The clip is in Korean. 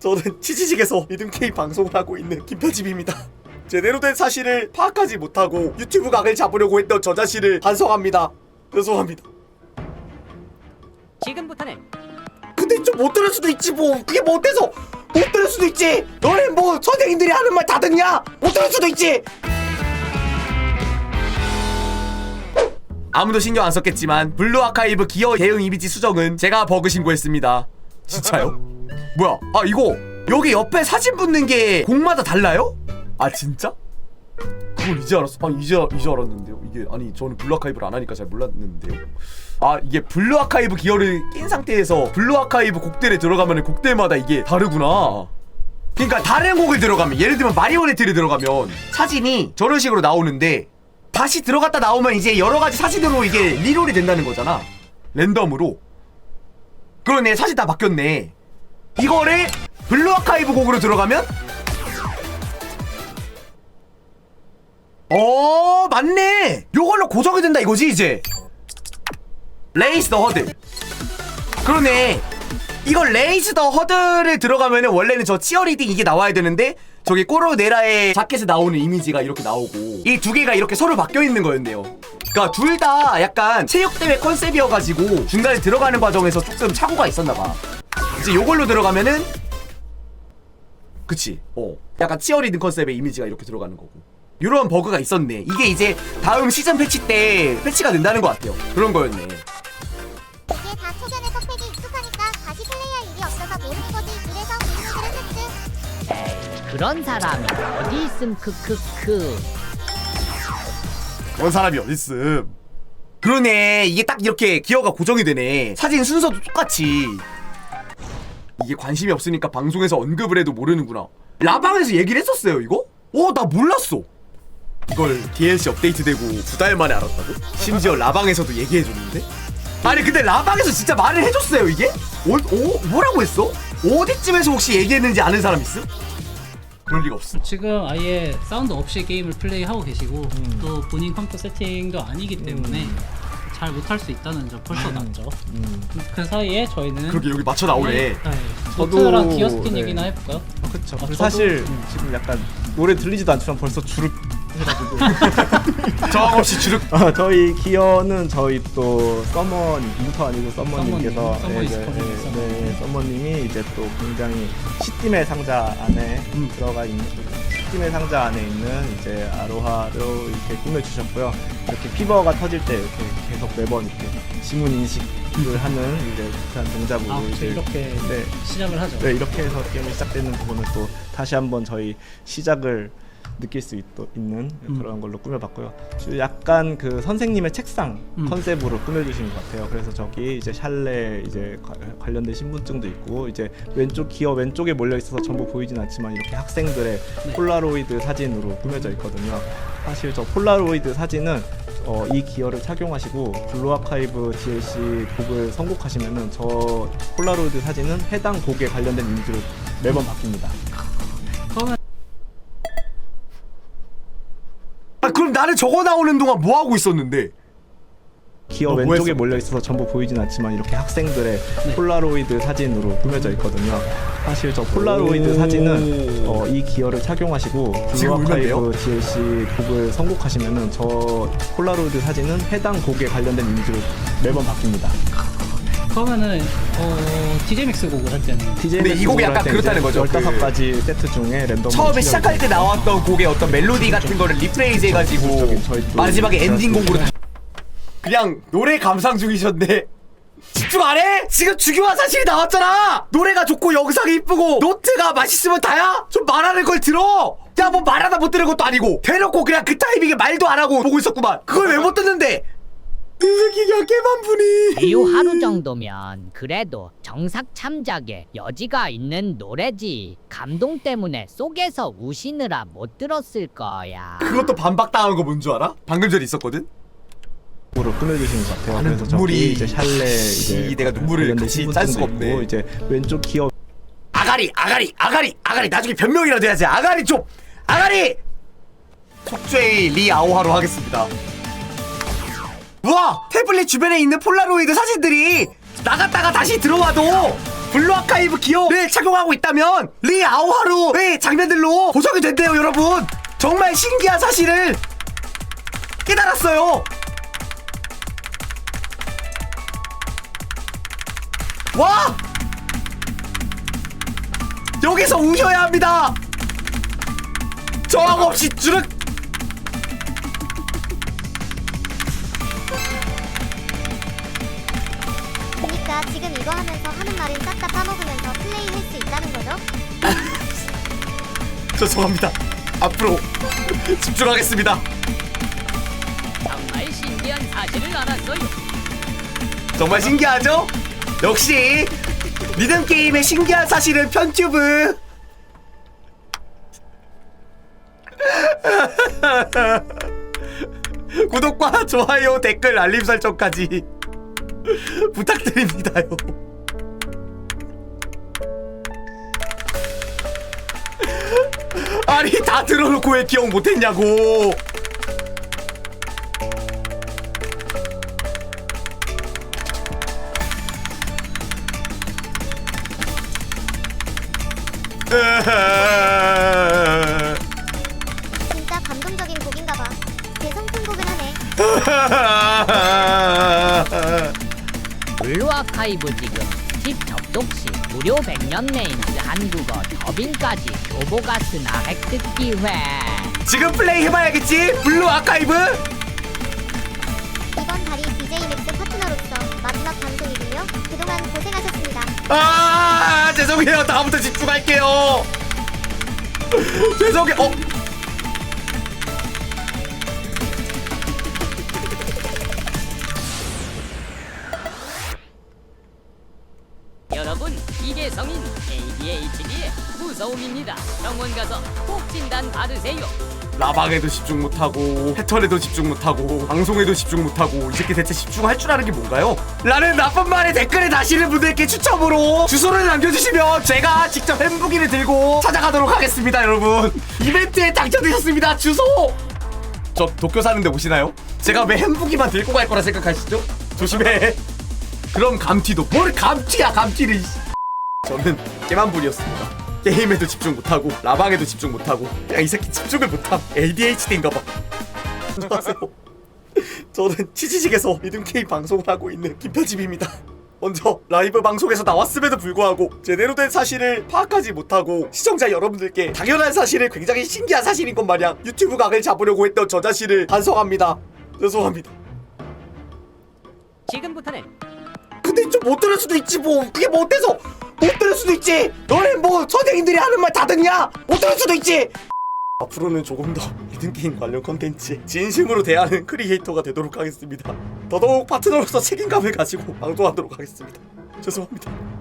저는 치지직에서 믿음K 방송을 하고 있는 김편집입니다. 제대로 된 사실을 파악하지 못하고 유튜브 각을 잡으려고 했던 저 자신을 반성합니다. 죄송합니다. 지금부터는 근데 좀 못 들을 수도 있지 뭐 그게 뭐 어때서 못 들을 수도 있지 너네 뭐 선생님들이 하는 말 다 듣냐 못 들을 수도 있지 아무도 신경 안 썼겠지만 블루 아카이브 기어 대응 이미지 수정은 제가 버그 신고했습니다 진짜요? 뭐야 아 이거 여기 옆에 사진 붙는 게 곡마다 달라요? 아 진짜? 그걸 이제 알았어. 아 이제 이제 알았는데요. 이게 아니 저는 블루 아카이브를 안 하니까 잘 몰랐는데요. 아 이게 블루 아카이브 기어를 낀 상태에서 블루 아카이브 곡들에 들어가면 곡들마다 이게 다르구나. 그러니까 다른 곡을 들어가면 예를 들면 마리오네트를 들어가면 사진이 저런 식으로 나오는데 다시 들어갔다 나오면 이제 여러 가지 사진으로 이게 리롤이 된다는 거잖아. 랜덤으로. 그러네 사진 다 바뀌었네. 이거를 블루 아카이브 곡으로 들어가면? 어 맞네. 요걸로 고정이 된다 이거지 이제. 레이스 더 허드. 그러네. 이걸 레이스 더 허드를 들어가면은 원래는 저 치어리딩 이게 나와야 되는데 저기 꼬로네라의 자켓에 나오는 이미지가 이렇게 나오고 이 두 개가 이렇게 서로 바뀌어 있는 거였네요. 그니까 둘 다 약간 체육대회 컨셉이어가지고 중간에 들어가는 과정에서 조금 착오가 있었나봐 이제 요걸로 들어가면은 그치? 어. 약간 치어리딩 컨셉의 이미지가 이렇게 들어가는 거고. 이런 버그가 있었네. 이게 이제 다음 시즌 패치 때 패치가 된다는 것 같아요. 그런 거였네. 이게 다 초반에서 팩이 익숙하니까 다시 플레이할 일이 없어서 모르는 거지. 그래서 게임들을 했지. 그런 사람이 어디 있음? 크크크. 그런 사람이 어딨음? 그러네. 이게 딱 이렇게 기어가 고정이 되네. 사진 순서도 똑같이 이게 관심이 없으니까 방송에서 언급을 해도 모르는구나 라방에서 얘기를 했었어요 이거? 어 나 몰랐어 이걸 DLC 업데이트되고 두 달 만에 알았다고? 심지어 라방에서도 얘기해줬는데? 아니 근데 라방에서 진짜 말을 해줬어요 이게? 어, 어? 뭐라고 했어? 어디쯤에서 혹시 얘기했는지 아는 사람 있음? 그럴 리가 없어 지금 아예 사운드 없이 게임을 플레이하고 계시고 또 본인 컴퓨터 세팅도 아니기 때문에 잘 못할 수 있다는 점 벌써 났죠. 그 사이에 저희는 그렇게 여기 맞춰 나오네 네, 저도- 노트랑 기어 스킨 네. 얘기나 해볼까요? 그렇죠. 아, 저도- 사실 음. 지금 약간 노래 들리지도 않지만 벌써 주룩 해가지고 저항 없이 주룩 어, 저희 기어는 저희 또 서머 윈터 아니고 서머님께서 서머님, 서머 네, 서머님. 네, 서머님이 이제 또 굉장히 시팀의 상자 안에 음. 들어가 있는 시 팀의 상자 안에 있는 이제 아로하로 이렇게 꾸며주셨고요. 이렇게 피버가 터질 때 이렇게 계속 매번 이렇게 지문 인식을 하는 이제 비슷한 동작으로 아, 그렇죠. 이제 이렇게 네, 시작을 하죠. 네, 이렇게 해서 게임이 시작되는 부분을 또 다시 한번 저희 시작을 느낄 수 있, 있는 음. 그런 걸로 꾸며봤고요. 약간 그 선생님의 책상 음. 컨셉으로 꾸며주신 것 같아요. 그래서 저기 이제 샬레 이제 과- 관련된 신분증도 있고 이제 왼쪽 기어 왼쪽에 몰려 있어서 전부 보이진 않지만 이렇게 학생들의 네. 폴라로이드 사진으로 꾸며져 있거든요. 사실 저 폴라로이드 사진은 어, 이 기어를 착용하시고 블루 아카이브 DLC 곡을 선곡하시면은 저 폴라로이드 사진은 해당 곡에 관련된 이미지로 매번 바뀝니다. 나는 저거 나오는 동안 뭐 하고 있었는데? 기어 어, 뭐 왼쪽에 했어? 몰려 있어서 전부 보이진 않지만 이렇게 학생들의 네. 폴라로이드 사진으로 꾸며져 있거든요. 사실 저 폴라로이드 오. 사진은 어, 이 기어를 착용하시고 지금 블루 울면 아카이브 DLC 곡을 선곡하시면은 저 폴라로이드 사진은 해당 곡에 관련된 이미지로 매번 바뀝니다. 그러면은 어, TJMX 곡을 할 때는. 근데 이 곡이 약간 그렇다는 거죠. 그 15가지 세트 중에 랜덤 처음에 시작할 때 나왔던 곡의 어떤 멜로디 같은 거를 리프레이즈 해가지고 마지막에 엔딩 또 곡으로 그냥 노래 감상 중이셨네. 집중 안 해? 지금 주교화 사실이 나왔잖아! 노래가 좋고 영상이 이쁘고 노트가 맛있으면 다야? 좀 말하는 걸 들어! 야 뭐 말하다 못 들은 것도 아니고 대놓고 그냥 그 타이밍에 말도 안 하고 보고 있었구만. 그걸 왜 못 듣는데 이 새끼가 부니 배우 하루 정도면 그래도 정삭 참작에 여지가 있는 노래지 감동 때문에 속에서 우시느라 못 들었을 거야 그것도 반박당한 거 뭔 줄 알아? 방금 전에 있었거든? 으로 꾸며주신 것 같아요. 나는 그래서 눈물이- 저기 이제 샬레 씨, 이제 내가 눈물을 관련된 같이 짤 수가 신분증도 없네. 있고 이제 왼쪽 기어 아가리 아가리 아가리 아가리 나중에 변명이라도 해야지 아가리 좀 아가리 속죄의 리 아오하로 하겠습니다 우 와! 태블릿 주변에 있는 폴라로이드 사진들이 나갔다가 다시 들어와도 블루 아카이브 기어를 착용하고 있다면 리 아오하루의 장면들로 보정이 된대요 여러분. 정말 신기한 사실을 깨달았어요. 와! 여기서 우셔야 합니다. 저항 없이 주륵 이거 하면서 하는 말을 싹다 까먹으면서 플레이할 수 있다는 거죠? 죄송합니다 앞으로 집중하겠습니다 정말 신기한 사실을 알았어요. 정말 신기하죠? 역시 리듬 게임의 신기한 사실은 편튜브. 구독과 좋아요, 댓글, 알림 설정까지 부탁드립니다요. 아니 다 들어놓고 왜 기억 못했냐고. 진짜 감동적인 곡인가 봐. 대성통곡을 하네. 블루 아카이브 지금 스틱 접속 시 무료 100년 네임즈 한국어 더빙까지 교보가스나 획득 기회. 지금 플레이 해봐야겠지? 블루 아카이브? 이번 달이 BJ 맥스 파트너로서 마지막 방송이군요. 그동안 고생하셨습니다. 아 죄송해요 다음부터 집중할게요 죄송해 어? 여러분 이게 성인 ADHD의 무서움입니다. 병원 가서 꼭 진단 받으세요. 라방에도 집중 못하고 패턴에도 집중 못하고 방송에도 집중 못하고 이 새끼 대체 집중할 줄 아는 게 뭔가요? 라는 나쁜 말에 댓글에 다시는 분들께 추첨으로 주소를 남겨주시면 제가 직접 햄부기를 들고 찾아가도록 하겠습니다 여러분 이벤트에 당첨되셨습니다 주소 저 도쿄 사는데 오시나요? 제가 왜 햄부기만 들고 갈 거라 생각하시죠? 조심해 그럼 감튀도 뭘 감튀야 감튀를. 저는 깨만불이었습니다. 게임에도 집중 못하고 라방에도 집중 못하고 그냥 이 새끼 집중을 못함. ADHD인가봐. 안녕하세요. 저는 치지직에서 리듬게임 방송을 하고 있는 김표집입니다. 먼저 라이브 방송에서 나왔음에도 불구하고 제대로 된 사실을 파악하지 못하고 시청자 여러분들께 당연한 사실을 굉장히 신기한 사실인 것 마냥 유튜브 각을 잡으려고 했던 저 자신을 반성합니다. 죄송합니다. 지금부터는 좀 못 들을 수도 있지 뭐. 그게 뭐 어때서? 못 들을 수도 있지. 너네 뭐 선생님들이 하는 말 다 듣냐? 못 들을 수도 있지. 앞으로는 조금 더 리듬게임 관련 컨텐츠에 진심으로 대하는 크리에이터가 되도록 하겠습니다. 더더욱 파트너로서 책임감을 가지고 방송하도록 하겠습니다. 죄송합니다